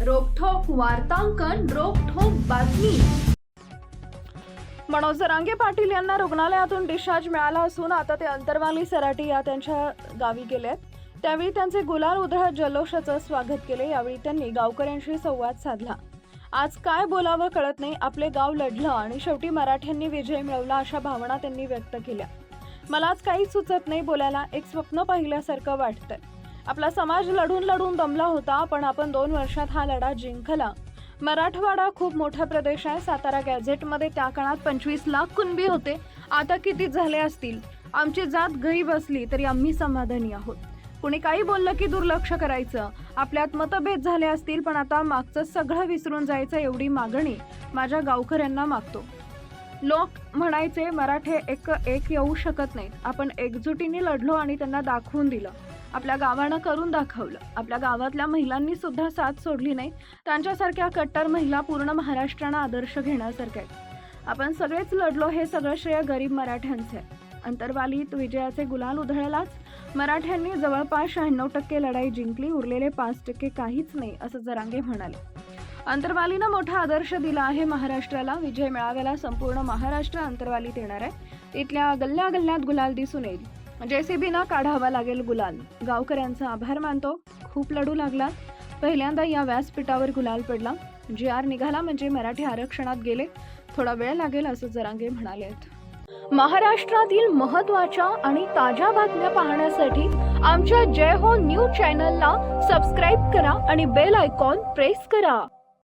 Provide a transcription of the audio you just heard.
वार्तांकन रोखोक बातमी. मनोज जरांगे पाटील यांना रुग्णालयातून डिस्चार्ज मिळाला असून आता ते अंतरवाली सराटी या त्यांच्या गावी गेले आहेत त्यावेळी त्यांचे गुलाल उधळत जल्लोषाचं स्वागत केले. यावेळी त्यांनी गावकऱ्यांशी संवाद साधला. आज काय बोलावं कळत नाही. आपले गाव लढलं आणि शेवटी मराठ्यांनी विजय मिळवला अशा भावना त्यांनी व्यक्त केल्या. मला आज काहीच सुचत नाही बोलायला. एक स्वप्न पाहिल्यासारखं वाटतंय. आपला समाज लढून लढून दमला होता पण आपण दोन वर्षात हा लढा जिंकला. मराठवाडा खूप मोठा प्रदेश आहे. सातारा गॅझेटमध्ये त्या काळात पंचवीस लाख कुणबी होते. आता किती झाले असतील? आमची जात गई बसली तरी आम्ही समाधानी आहोत. कुणी काही बोललं की दुर्लक्ष करायचं. आपल्यात मतभेद झाले असतील पण आता मागचं सगळं विसरून जायचं एवढी मागणी माझ्या गावकऱ्यांना मागतो. लोक म्हणायचे मराठे एक एक येऊ शकत नाहीत. आपण एकजुटीने लढलो आणि त्यांना दाखवून दिलं. आपल्या गावानं करून दाखवलं. आपल्या गावातल्या महिलांनी सुद्धा साथ सोडली नाही. त्यांच्यासारख्या कट्टर महिला पूर्ण महाराष्ट्रानं आदर्श घेण्यासारख्या आहेत. आपण सगळेच लढलो हे सगळं श्रेय गरीब मराठ्यांचे आहे. अंतरवालीत विजयाचे गुलाल उधळलाच. मराठ्यांनी जवळपास शहाण्णव टक्के लढाई जिंकली. उरलेले पाच टक्के काहीच नाही असं जरांगे म्हणाले. अंतरवालीनं मोठा आदर्श दिला आहे महाराष्ट्राला. विजय मिळावेला संपूर्ण महाराष्ट्र अंतरवालीत येणार आहे. इथल्या गल्ल्या गल्ल्यात गुलाल दिसून येईल. म्हणजे जेसीबीनं काढावा लागेल गुलाल. गावकऱ्यांचा आभार मानतो. खूप लढू लागला. पहिल्यांदा या व्यासपीठावर गुलाल पडला. जे आर निघाला म्हणजे मराठी आरक्षणात गेले. थोडा वेळ लागेल असं जरांगे म्हणाले आहेत महाराष्ट्रातील महत्त्वाच्या आणि ताज्या बातम्या पाहण्यासाठी आमच्या जय हो न्यूज चॅनलला सबस्क्राईब करा आणि बेल आयकॉन प्रेस करा.